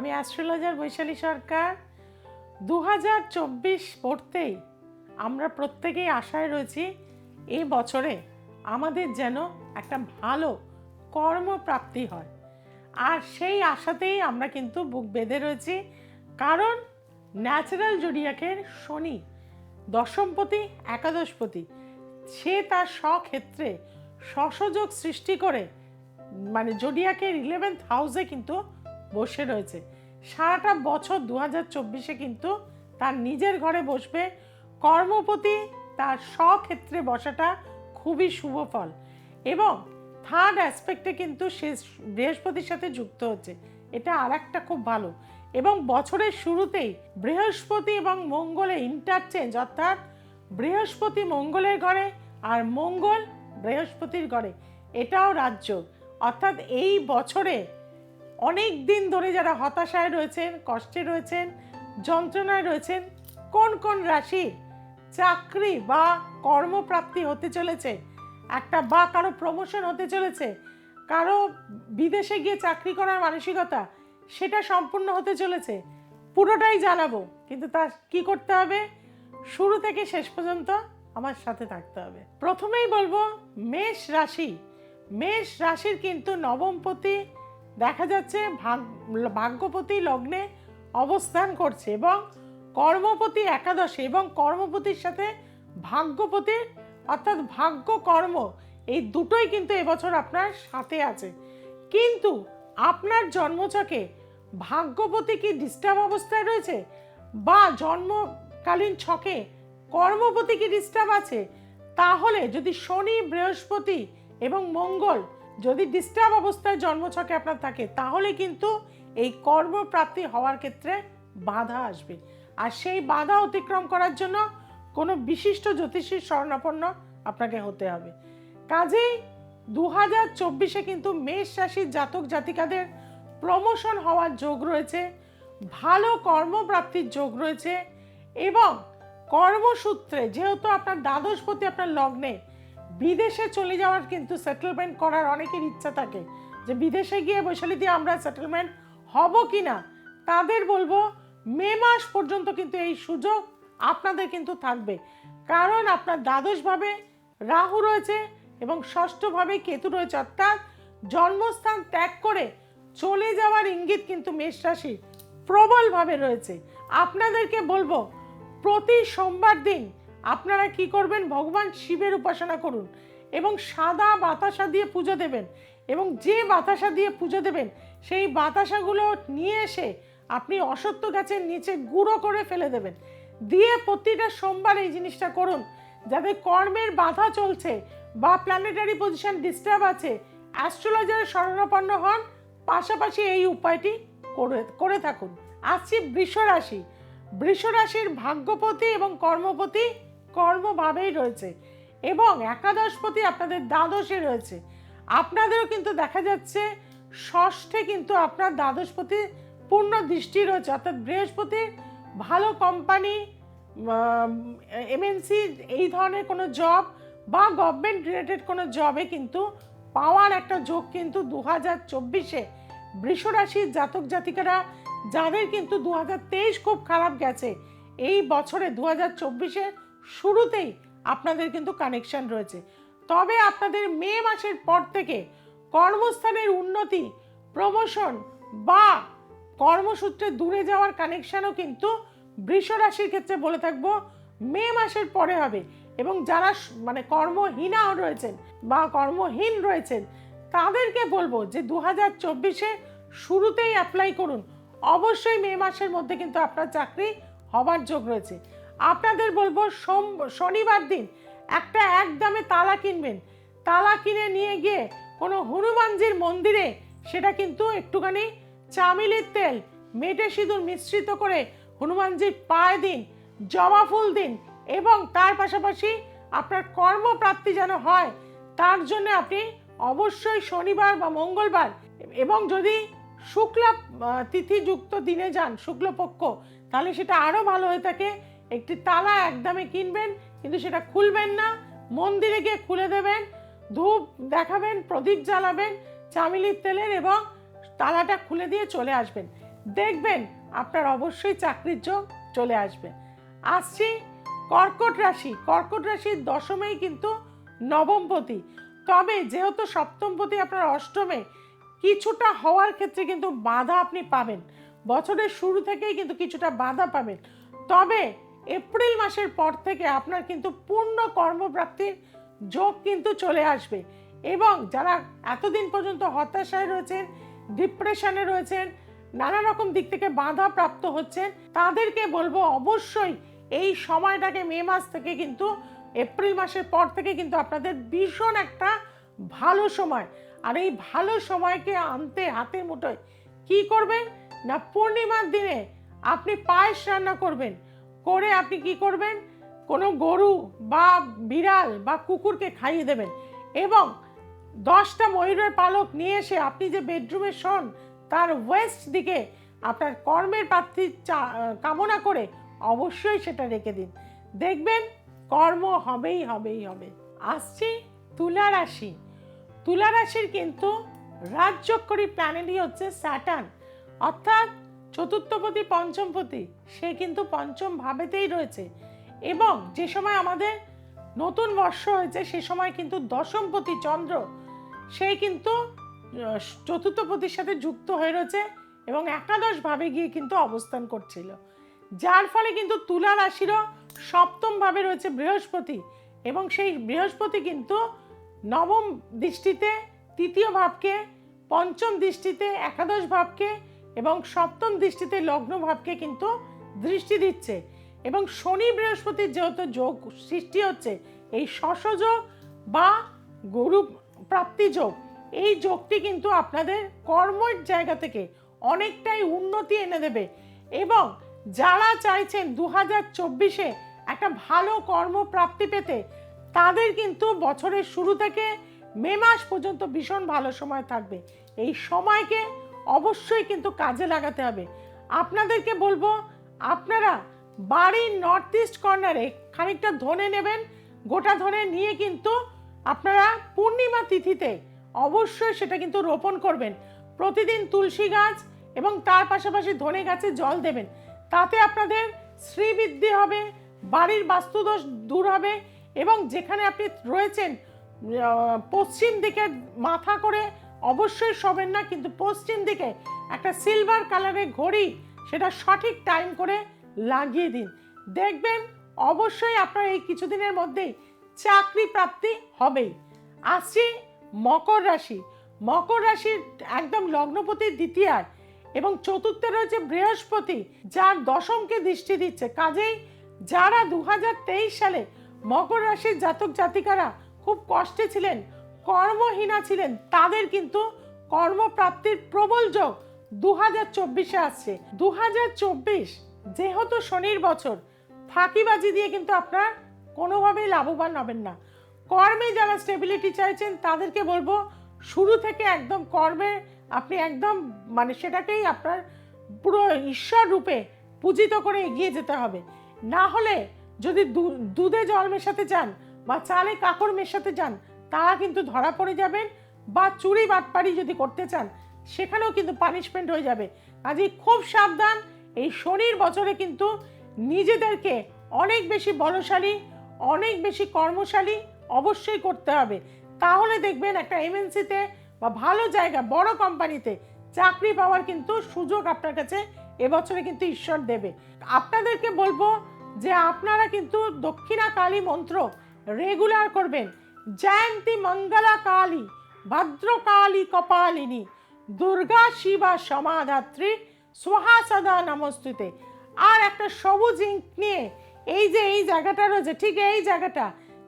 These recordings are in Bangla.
আমি অ্যাস্ট্রোলজার বৈশালী সরকার। দু হাজার চব্বিশ পড়তেই আমরা প্রত্যেকেই আশায় রয়েছি এই বছরে আমাদের যেন একটা ভালো কর্মপ্রাপ্তি হয়। আর সেই আশাতেই আমরা কিন্তু বুক বেঁধে রয়েছি। কারণ ন্যাচারাল জোডিয়াকের শনি, দশমপতি, একাদশপতি, সে তার স্বক্ষেত্রে সসযোগ সৃষ্টি করে মানে জোডিয়াকের ইলেভেন্থ হাউসে কিন্তু বসে রয়েছে। সারাটা বছর দু হাজার চব্বিশে কিন্তু তার নিজের ঘরে বসবে। কর্মপতি তার স্বক্ষেত্রে বসাটা খুবই শুভ ফল। এবং থার্ড অ্যাসপেক্টে কিন্তু সে বৃহস্পতির সাথে যুক্ত হচ্ছে। এটা আর একটা খুব ভালো। এবং বছরের শুরুতেই বৃহস্পতি এবং মঙ্গলে ইন্টারচেঞ্জ অর্থাৎ বৃহস্পতি মঙ্গলের ঘরে আর মঙ্গল বৃহস্পতির ঘরে। এটাও রাজ্য। অর্থাৎ এই বছরে অনেক দিন ধরে যারা হতাশায় রয়েছেন, কষ্টে রয়েছেন, যন্ত্রণায় রয়েছেন, কোন কোন রাশি চাকরি বা কর্মপ্রাপ্তি হতে চলেছে? একটা বা কারও প্রমোশন হতে চলেছে, কারও বিদেশে গিয়ে চাকরি করার মানসিকতা, সেটা সম্পূর্ণ হতে চলেছে, পুরোটাই জানাব, কিন্তু তা কি করতে হবে? শুরু থেকে শেষ পর্যন্ত আমার সাথে থাকতে হবে। প্রথমেই বলব, মেষ রাশি, মেষ রাশির কিন্তু নবমপতি দেখা যাচ্ছে ভাগ ভাগ্যপতি লগ্নে অবস্থান করছে এবং কর্মপতি একাদশে এবং কর্মপতির সাথে ভাগ্যপতির অর্থাৎ ভাগ্য কর্ম এই দুটোই কিন্তু এবছর আপনার সাথে আছে। কিন্তু আপনার জন্মচকে ভাগ্যপতি কি ডিস্টার্ব অবস্থায় রয়েছে বা জন্মকালীন ছকে কর্মপতি কি ডিস্টার্ব আছে? তাহলে যদি শনি, বৃহস্পতি এবং মঙ্গল যদি ডিস্টার্ব অবস্থায় জন্মছকে আপনার থাকে, তাহলে কিন্তু এই কর্মপ্রাপ্তি হওয়ার ক্ষেত্রে বাধা আসবে। আর সেই বাধা অতিক্রম করার জন্য কোনো বিশিষ্ট জ্যোতিষীর স্বর্ণাপন্ন আপনাকে হতে হবে। কাজেই দু হাজার চব্বিশে কিন্তু মেষ রাশির জাতক জাতিকাদের প্রমোশন হওয়ার যোগ রয়েছে, ভালো কর্মপ্রাপ্তির যোগ রয়েছে এবং কর্মসূত্রে যেহেতু আপনার দ্বাদশপতি আপনার লগ্নে বিদেশে চলে যাওয়ার কিন্তু সেটেলমেন্ট করার অনেকের ইচ্ছা থাকে। যে বিদেশে গিয়ে বৈশালী দিয়ে আমরা সেটেলমেন্ট হব কি না তাদের বলব, মে মাস পর্যন্ত কিন্তু এই সুযোগ আপনাদের কিন্তু থাকবে। কারণ আপনার দ্বাদশভাবে রাহু রয়েছে এবং ষষ্ঠভাবে কেতু রয়েছে, অর্থাৎ জন্মস্থান ত্যাগ করে চলে যাওয়ার ইঙ্গিত কিন্তু মেষ রাশির প্রবলভাবে রয়েছে। আপনাদেরকে বলব, প্রতি সোমবার দিন আপনারা কি করবেন? ভগবান শিবের উপাসনা করুন এবং সাদা বাতাসা দিয়ে পুজো দেবেন এবং যে বাতাসা দিয়ে পুজো দেবেন, সেই বাতাসাগুলো নিয়ে এসে আপনি অসত্য গাছের নিচে গুঁড়ো করে ফেলে দেবেন। দিয়ে প্রতিটা সোমবার এই জিনিসটা করুন যাদের কর্মের বাধা চলছে বা প্ল্যানেটারি পজিশন ডিস্টার্ব আছে। অ্যাস্ট্রোলজারের শরণাপন্ন হন, পাশাপাশি এই উপায়টি করে করে থাকুন। আসছি বৃষ রাশি বৃষ রাশির ভাগ্যপতি এবং কর্মপতি কর্মভাবেই রয়েছে এবং একাদশপতি আপনাদের দ্বাদশে রয়েছে। আপনাদেরও কিন্তু দেখা যাচ্ছে ষষ্ঠে কিন্তু আপনার দ্বাদশপতি পূর্ণ দৃষ্টি রয়েছে, অর্থাৎ বৃহস্পতির ভালো কোম্পানি এমএনসি এই ধরনের কোনো জব বা গভর্নমেন্ট রিলেটেড কোনো জবে কিন্তু পাওয়ার একটা যোগ কিন্তু দু হাজার চব্বিশে বৃষরাশির জাতক জাতিকারা যাদের কিন্তু দু হাজার তেইশ খুব খারাপ গেছে। এই বছরে দু হাজার চব্বিশের শুরুতেই আপনাদের কিন্তু কানেকশন রয়েছে। তবে আপনাদের মে মাসের পর থেকে কর্মস্থানের উন্নতি প্রমোশন বা কর্মসূত্রে দূরে যাওয়ার কানেকশনও কিন্তু বৃষ রাশির ক্ষেত্রে বলে থাকব, মে মাসের পরে হবে এবং যারা মানে কর্মহীনা রয়েছেন বা কর্মহীন রয়েছেন, তাদেরকে বলব যে দু হাজার চব্বিশে শুরুতেই অ্যাপ্লাই করুন। অবশ্যই মে মাসের মধ্যে কিন্তু আপনার চাকরি হবার যোগ রয়েছে। আপনাদের বলব সোম, শনিবার দিন একটা একদমে তালা কিনবেন। তালা কিনে নিয়ে গিয়ে কোনো হনুমানজির মন্দিরে সেটা কিন্তু একটুখানি চামিলের তেল, মেটে সিঁদুর মিশ্রিত করে হনুমানজির পায়ে দিন, জবা ফুল দিন এবং তার পাশাপাশি আপনার কর্মপ্রাপ্তি যেন হয়, তার জন্য আপনি অবশ্যই শনিবার বা মঙ্গলবার এবং যদি শুক্লা তিথিযুক্ত দিনে যান, শুক্লপক্ষ, তাহলে সেটা আরও ভালো হয়ে থাকে। একটি তালা একদমে কিনবেন, কিন্তু সেটা খুলবেন না। মন্দিরে গিয়ে খুলে দেবেন, ধূপ দেখাবেন, প্রদীপ জ্বালাবেন, চামিলির তেলের এবং তালাটা খুলে দিয়ে চলে আসবেন। দেখবেন আপনার অবশ্যই চাকরির যোগ চলে আসবে। আসছি কর্কট রাশি। কর্কট রাশির দশমেই কিন্তু নবমপতি। তবে যেহেতু সপ্তমপতি আপনার অষ্টমে, কিছুটা হওয়ার ক্ষেত্রে কিন্তু বাধা আপনি পাবেন। বছরের শুরু থেকেই কিন্তু কিছুটা বাধা পাবেন। তবে এপ্রিল মাসের পর থেকে আপনার কিন্তু পূর্ণ কর্মপ্রাপ্তির যোগ কিন্তু চলে আসবে। এবং যারা এতদিন পর্যন্ত হতাশায় রয়েছেন ডিপ্রেশনে রয়েছেন, নানা রকম দিক থেকে বাধা প্রাপ্ত হচ্ছেন, তাদেরকে বলব অবশ্যই এই সময়টাকে মে মাস থেকে কিন্তু, এপ্রিল মাসের পর থেকে কিন্তু আপনাদের ভীষণ একটা ভালো সময়। আর এই ভালো সময়কে আনতে হাতের মুঠোয় কি করবেন? না পূর্ণিমার দিনে আপনি পায়েস রান্না করবেন করে আপনি কি করবেন? কোনো গরু বা বিড়াল বা কুকুরকে খাইয়ে দেবেন। এবং দশটা ময়ূরের পালক নিয়ে এসে আপনি যে বেডরুমে শোন, তার ওয়েস্ট দিকে আপনার কর্মের প্রার্থী কামনা করে অবশ্যই সেটা রেখে দিন। দেখবেন কর্ম হবেই হবেই হবে। আসছি তুলা রাশি। তুলা রাশির কিন্তু রাজ্যকরী প্ল্যানেটই হচ্ছে স্যাটার্ন অর্থাৎ চতুর্থপতি, পঞ্চমপতি, সে কিন্তু পঞ্চম ভাবেতেই রয়েছে। এবং যে সময় আমাদের নতুন বর্ষ হয়েছে, সে সময় কিন্তু দশমপতি চন্দ্র, সে কিন্তু চতুর্থপতির সাথে যুক্ত হয়ে রয়েছে এবং একাদশ ভাবে গিয়ে কিন্তু অবস্থান করছিল। যার ফলে কিন্তু তুলা রাশিরও সপ্তম ভাবে রয়েছে বৃহস্পতি এবং সেই বৃহস্পতি কিন্তু নবম দৃষ্টিতে, তৃতীয় ভাবকে, পঞ্চম দৃষ্টিতে, একাদশ ভাবকে এবং সপ্তম দৃষ্টিতে লগ্ন ভাবকে কিন্তু দৃষ্টি দিচ্ছে। এবং শনি বৃহস্পতির যেহেতু যোগ সৃষ্টি হচ্ছে, এই শশযোগ বা গরু প্রাপ্তি যোগ, এই যোগটি কিন্তু আপনাদের কর্মের জায়গা থেকে অনেকটাই উন্নতি এনে দেবে। এবং যারা চাইছেন দু হাজার চব্বিশে একটা ভালো কর্মপ্রাপ্তি পেতে, তাদের কিন্তু বছরের শুরু থেকে মে মাস পর্যন্ত ভীষণ ভালো সময় থাকবে। এই সময়কে অবশ্যই কিন্তু কাজে লাগাতে হবে। আপনাদেরকে বলব, আপনারা বাড়ির নর্থ ইস্ট কর্নারে খানিকটা ধনে নেবেন, গোটা ধনে নিয়ে কিন্তু আপনারা পূর্ণিমা তিথিতে অবশ্যই সেটা কিন্তু রোপণ করবেন। প্রতিদিন তুলসী গাছ এবং তার পাশাপাশি ধনে গাছে জল দেবেন। তাতে আপনাদের শ্রীবৃদ্ধি হবে, বাড়ির বাস্তুদোষ দূর হবে এবং যেখানে আপনি রয়েছেন পশ্চিম দিকে মাথা করে অবশ্যই শোবেন না, কিন্তু পশ্চিম দিকে একটা সিলভার কালারের ঘড়ি, সেটা সঠিক টাইম করে লাগিয়ে দিন। দেখবেন অবশ্যই আপনার এই কিছুদিনের মধ্যেই চাকরি প্রাপ্তি হবেই। আসছি মকর রাশি। মকর রাশির একদম লগ্নপতির দ্বিতীয়ার এবং চতুর্থে রয়েছে বৃহস্পতি, যার দশমকে দৃষ্টি দিচ্ছে। কাজেই যারা দু হাজার তেইশ সালে মকর রাশির জাতক জাতিকারা খুব কষ্টে ছিলেন কর্মহীনা ছিলেন, তাদের কিন্তু কর্মপ্রাপ্তির প্রবল যোগ দু হাজার চব্বিশে আসছে। দু হাজার চব্বিশ যেহেতু শনির বছর, ফাঁকিবাজি দিয়ে কিন্তু আপনার কোনোভাবেই লাভবান হবেন না। কর্মে যারা স্টেবিলিটি চাইছেন, তাদেরকে বলব, শুরু থেকে একদম কর্মে আপনি একদম মানে সেটাকেই আপনার পুরো ঈশ্বর রূপে পূজিত করে এগিয়ে যেতে হবে। না হলে যদি দুধে জল মেশাতে চান বা চালে কাকড় মেশাতে চান তারা কিন্তু ধরা পড়ে যাবেন বা চুরি বাটপারি যদি করতে চান, সেখানেও কিন্তু পানিশমেন্ট হয়ে যাবে। কাজেই খুব সাবধান, এই শনির বছরে কিন্তু নিজেদেরকে অনেক বেশি বলশালী, অনেক বেশি কর্মশালী অবশ্যই করতে হবে। তাহলে দেখবেন একটা এমএনসিতে বা ভালো জায়গা, বড় কোম্পানিতে চাকরি পাওয়ার কিন্তু সুযোগ আপনার কাছে এবছরে কিন্তু ঈশ্বর দেবে। আপনাদেরকে বলব যে আপনারা কিন্তু দক্ষিণা কালী মন্ত্র রেগুলার করবেন। জয়ন্তী মঙ্গলা কালী ভদ্রকালী কপালিনী দুর্গা শিবা সমাধাত্রী সদা নমস্তুতে আর একটা সবুজ ইঙ্ক নিয়ে এই যে এই জায়গাটা রয়েছে, ঠিক এই জায়গাটা,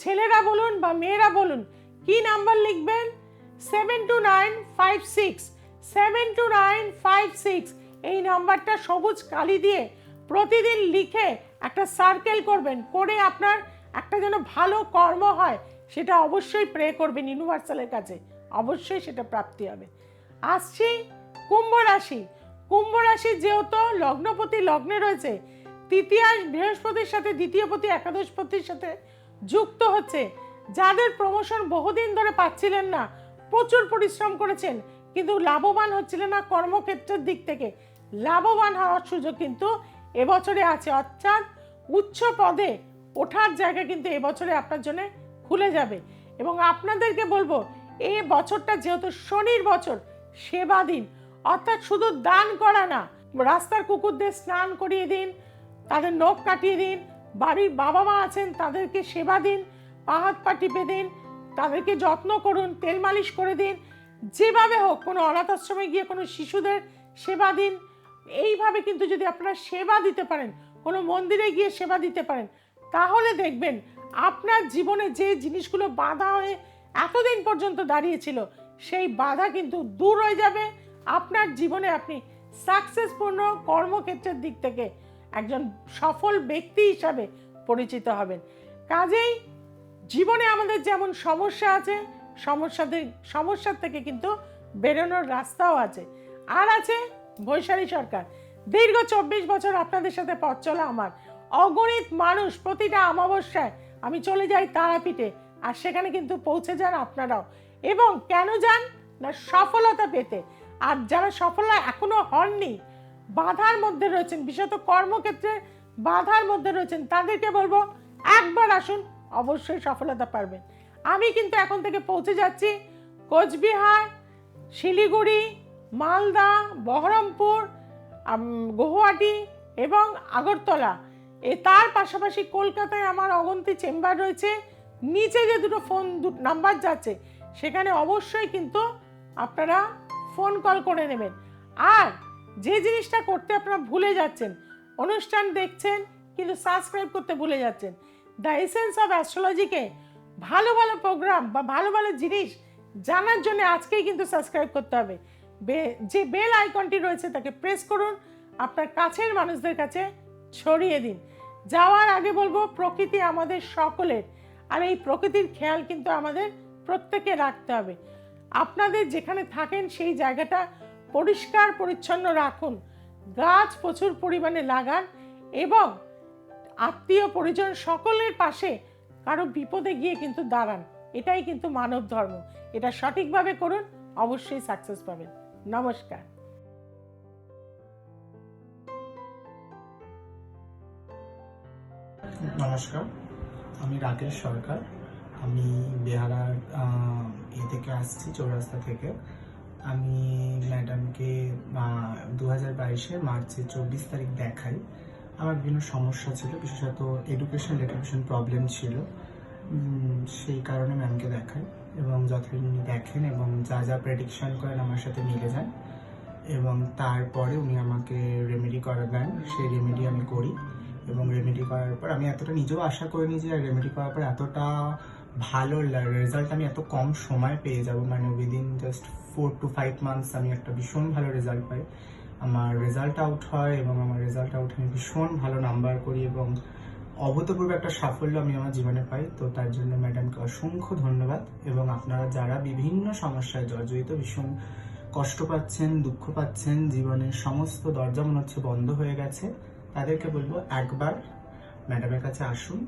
ছেলেরা বলুন বা মেয়েরা বলুন, কি নাম্বার লিখবেন? Seven two nine five six seven two nine five six এই নাম্বারটা সবুজ কালি দিয়ে প্রতিদিন লিখে একটা সার্কেল করবেন, করে আপনার একটা যেন ভালো কর্ম হয় সেটা অবশ্যই প্রে করবেন ইউনিভার্সালের কাছে। অবশ্যই সেটা প্রাপ্তি হবে। আসছি কুম্ভ রাশি। কুম্ভ রাশি যেহেতু লগ্নপতি লগ্নে রয়েছে তৃতীয়াংশ বৃহস্পতির সাথে দ্বিতীয়পতি একাদশপতির সাথে যুক্ত হচ্ছে। যাদের প্রমোশন বহুদিন ধরে পাচ্ছিলেন না, প্রচুর পরিশ্রম করেছেন, কিন্তু লাভবান হচ্ছিলেন না কর্মক্ষেত্রের দিক থেকে। লাভবান হওয়ার সুযোগ কিন্তু এবছরে আছে। অর্থাৎ উচ্চ পদে ওঠার জায়গা কিন্তু এবছরে আপনার জন্য খুলে যাবে। এবং আপনাদেরকে বলব এই বছরটা যেহেতু শনির বছর, সেবা দিন। অর্থাৎ শুধু দান করা না, রাস্তার কুকুরদের স্নান করিয়ে দিন, তাদের নখ কাটিয়ে দিন, বাড়ির বাবা মা আছেন, তাদেরকে সেবা দিন, পা হাত পা টিপে দিন, তাদেরকে যত্ন করুন, তেল মালিশ করে দিন, যেভাবে হোক, কোনো অনাথ আশ্রমে গিয়ে কোনো শিশুদের সেবা দিন। এইভাবে কিন্তু যদি আপনারা সেবা দিতে পারেন, কোনো মন্দিরে গিয়ে সেবা দিতে পারেন, তাহলে দেখবেন আপনার জীবনে যে জিনিসগুলো বাধা হয়ে এতদিন পর্যন্ত দাঁড়িয়েছিল, সেই বাধা কিন্তু দূর হয়ে যাবে। আপনার জীবনে আপনি সাকসেসপূর্ণ কর্মক্ষেত্রের দিক থেকে একজন সফল ব্যক্তি হিসাবে পরিচিত হবেন। কাজেই জীবনে আমাদের যেমন সমস্যা আছে, সমস্যাতে, সমস্যার থেকে কিন্তু বেরোনোর রাস্তাও আছে। আর আছে বৈশালী সরকার। দীর্ঘ চব্বিশ বছর আপনাদের সাথে পথ চলা আমার। অগণিত মানুষ প্রতিটা অমাবস্যায় আমি চলে যাই তারাপীঠে, আর সেখানে কিন্তু পৌঁছে যান আপনারাও। এবং কেন যান? না, সফলতা পেতে। আর যারা সফল এখনও হননি। বাধার মধ্যে রয়েছেন, বিশেষত কর্মক্ষেত্রে বাধার মধ্যে রয়েছেন, তাদেরকে বলব, একবার আসুন, অবশ্যই সফলতা পারবেন। আমি কিন্তু এখন থেকে পৌঁছে যাচ্ছি কোচবিহার, শিলিগুড়ি, মালদা, বহরমপুর গুয়াহাটি এবং আগরতলা। এ তার পাশাপাশি কলকাতায় আমার অগন্তি চেম্বার রয়েছে। নিচে যে দুটো ফোন নাম্বার যাচ্ছে, সেখানে অবশ্যই কিন্তু আপনারা ফোন কল করে নেবেন। আর যে জিনিসটা করতে আপনারা ভুলে যাচ্ছেন, অনুষ্ঠান দেখছেন, কিন্তু সাবস্ক্রাইব করতে ভুলে যাচ্ছেন, দ্য এসেন্স অফ অ্যাস্ট্রোলজিকে ভালো ভালো প্রোগ্রাম বা ভালো ভালো জিনিস জানার জন্য আজকেই কিন্তু সাবস্ক্রাইব করতে হবে। যে বেল আইকনটি রয়েছে তাকে প্রেস করুন, আপনার কাছের মানুষদের কাছে ছড়িয়ে দিন। যাওয়ার আগে বলব, প্রকৃতি আমাদের সকলের। আর এই প্রকৃতির খেয়াল কিন্তু আমাদের প্রত্যেকে রাখতে হবে। আপনাদের যেখানে থাকেন সেই জায়গাটা পরিষ্কার, পরিচ্ছন্ন রাখুন। গাছ প্রচুর পরিমাণে লাগান এবং আত্মীয় পরিজন সকলের পাশে কারও বিপদে গিয়ে কিন্তু দাঁড়ান। এটাই কিন্তু মানব ধর্ম এটা সঠিকভাবে করুন, অবশ্যই সাকসেস পাবেন। নমস্কার। নমস্কার, আমি রাকেশ সরকার। আমি বেহারার এ থেকে আসছি, চৌরাস্তা থেকে। আমি ম্যাডামকে দু হাজার বাইশে মার্চের চব্বিশ তারিখ দেখাই। আমার বিভিন্ন সমস্যা ছিল, বিশেষত এডুকেশন এডুকেশন প্রবলেম ছিল। সেই কারণে ম্যামকে দেখাই এবং যতদিন দেখেন এবং যা যা প্রেডিকশন করেন আমার সাথে মিলে যান। এবং তারপরে উনি আমাকে রেমেডি করাবেন, সেই রেমেডি আমি করি। এবং রেমেডি করার পর আমি এতটা নিজেও আশা করিনি যে রেমেডি করার পর এতটা ভালো রেজাল্ট আমি এত কম সময় পেয়ে যাব। মানে within just four to five months আমি একটা ভীষণ ভালো রেজাল্ট পাই। আমার রেজাল্ট আউট হয় এবং আমার রেজাল্ট আউট আমি ভীষণ ভালো নাম্বার করি এবং অভূতপূর্ব একটা সাফল্য আমি আমার জীবনে পাই। তো তার জন্য ম্যাডামকে অসংখ্য ধন্যবাদ এবং আপনারা যারা বিভিন্ন সমস্যায় জর্জরিত, ভীষণ কষ্ট পাচ্ছেন, দুঃখ পাচ্ছেন, জীবনের সমস্ত দরজা মনে হচ্ছে বন্ধ হয়ে গেছে। তাদেরকে বলব একবার ম্যাডামের কাছে আসুন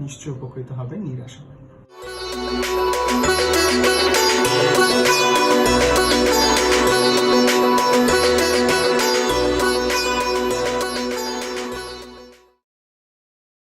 নিশ্চয়ই উপকৃত হবে নিরাশ।